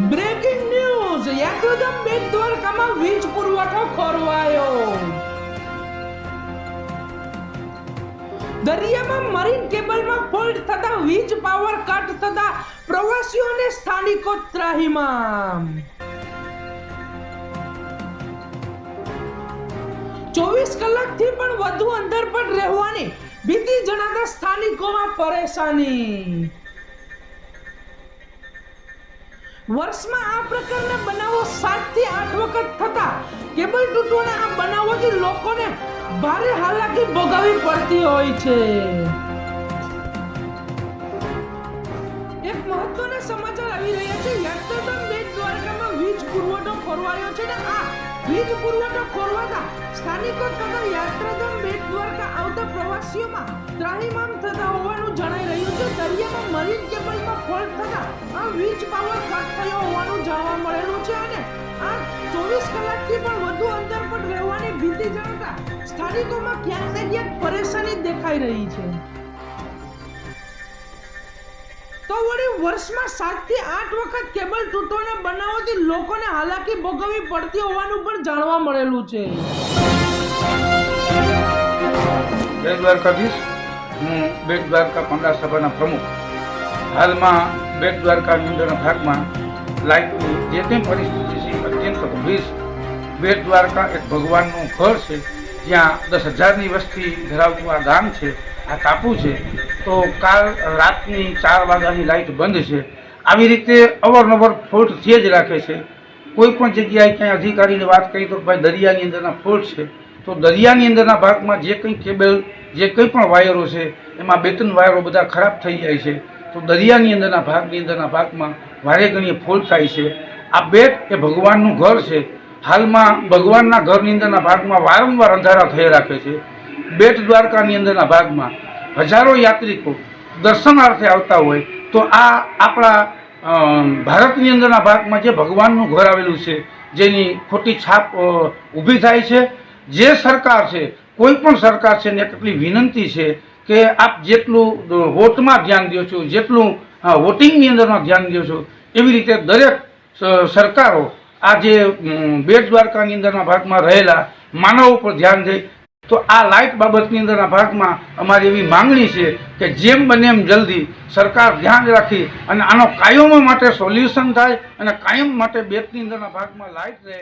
Breaking news યાત્રાધામ બેટ વીજ પુરવઠો ખોરવાયો. દરિયામાં મરીન કેબલમાં ફોલ્ટ થતા વીજ પાવર કટ થતા પ્રવાસીઓ અને સ્થાનિકો ત્રાહિમામ. ચોવીસ કલાકથી પણ વધુ અંદર પણ રહેવાની, ભીતિ જણાતા સ્થાનિકોમાં પરેશાની. વર્ષમાં આ પ્રકારના બનાવો સાતથી આઠ વખત થતા. કેબલ તૂટવાના આ બનાવોથી લોકોને ભારે હાલાકી ભોગાવી પડતી હોય છે. એક મહત્વના સમાચાર આવી રહ્યા છે. યાત્રાધામ બેટ દ્વારકામાં વીજ પુરવઠો ખોરવાયો છે ને આ વીજ પુરવઠો ખોરવાતા સ્થાનિકો તથા યાત્રાધામ બેટ દ્વારકા આવતા પ્રવાસીઓમાં ત્રાહિમામ થતા હોવાનું જણાઈ રહ્યું છે. દરિયામાં મરીન કેબલમાં ફોલ્ટ થતા આ વીજ પાવર કટ થયો હોવાનું જાણવા મળેલું છે અને આ ચોવીસ કલાકથી પણ વધુ અંતર પર રહેવાની ભીતિ જણાતા સ્થાનિકોમાં ક્યાંક ને ક્યાંક પરેશાની દેખાઈ રહી છે. તો વળી વર્ષમાં સાતથી આઠ વખત કેબલ તૂટવાના બનાવોથી લોકોને હાલાકી ભોગવવી પડતી હોવાનું પણ જાણવા મળેલું છે. બેટ દ્વારકાધીશ? હું બેટ દ્વારકા પંડા સભાના પ્રમુખ. હાલમાં બેટ દ્વારકાની અંદરના ભાગમાં લાઇટની જે કંઈ પરિસ્થિતિ છે, અત્યંત ગંભીર છે. બેટ દ્વારકા એક ભગવાનનું ઘર છે, જ્યાં દસ હજારની વસ્તી ધરાવતું આ ગામ છે, આ ટાપુ છે. તો કાલ રાતની ચાર વાગ્યાની લાઇટ બંધ છે. આવી રીતે અવારનવાર ફોલ્ટ થઈ જ રાખે છે. કોઈ પણ જગ્યાએ ક્યાંય અધિકારીની વાત કરી તો ભાઈ દરિયાની અંદરના ફોલ્ટ છે. તો દરિયાની અંદરના ભાગમાં જે કંઈ કેબલ, જે કંઈ પણ વાયરો છે, એમાં બે ત્રણ વાયરો બધા ખરાબ થઈ જાય છે. તો દરિયાની અંદરના ભાગની અંદરના ભાગમાં વારે ઘણીએ ફોલ થાય છે. આ બેટ એ ભગવાનનું ઘર છે. હાલમાં ભગવાનના ઘરની અંદરના ભાગમાં વારંવાર અંધારા થઈ રાખે છે. બેટ દ્વારકાની અંદરના ભાગમાં હજારો યાત્રિકો દર્શનાર્થે આવતા હોય તો આ આપણા ભારતની અંદરના ભાગમાં જે ભગવાનનું ઘર આવેલું છે, જેની ખોટી છાપ ઊભી થાય છે. જે સરકાર છે, કોઈ પણ સરકાર છે ને કેટલી વિનંતી છે કે આપ જેટલું વોટમાં ધ્યાન દો છો, જેટલું વોટિંગની અંદરમાં ધ્યાન દો છો, એવી રીતે દરેક સરકારો આ જે બેટ દ્વારકાની અંદરના ભાગમાં રહેલા માનવ ઉપર ધ્યાન દે. તો આ લાઇટ બાબતની અંદરના ભાગમાં અમારી એવી માંગણી છે કે જેમ બને એમ જલ્દી સરકાર ધ્યાન રાખી અને આનો કાયમ માટે સોલ્યુશન થાય અને કાયમ માટે બેટની અંદરના ભાગમાં લાઇટ રહે.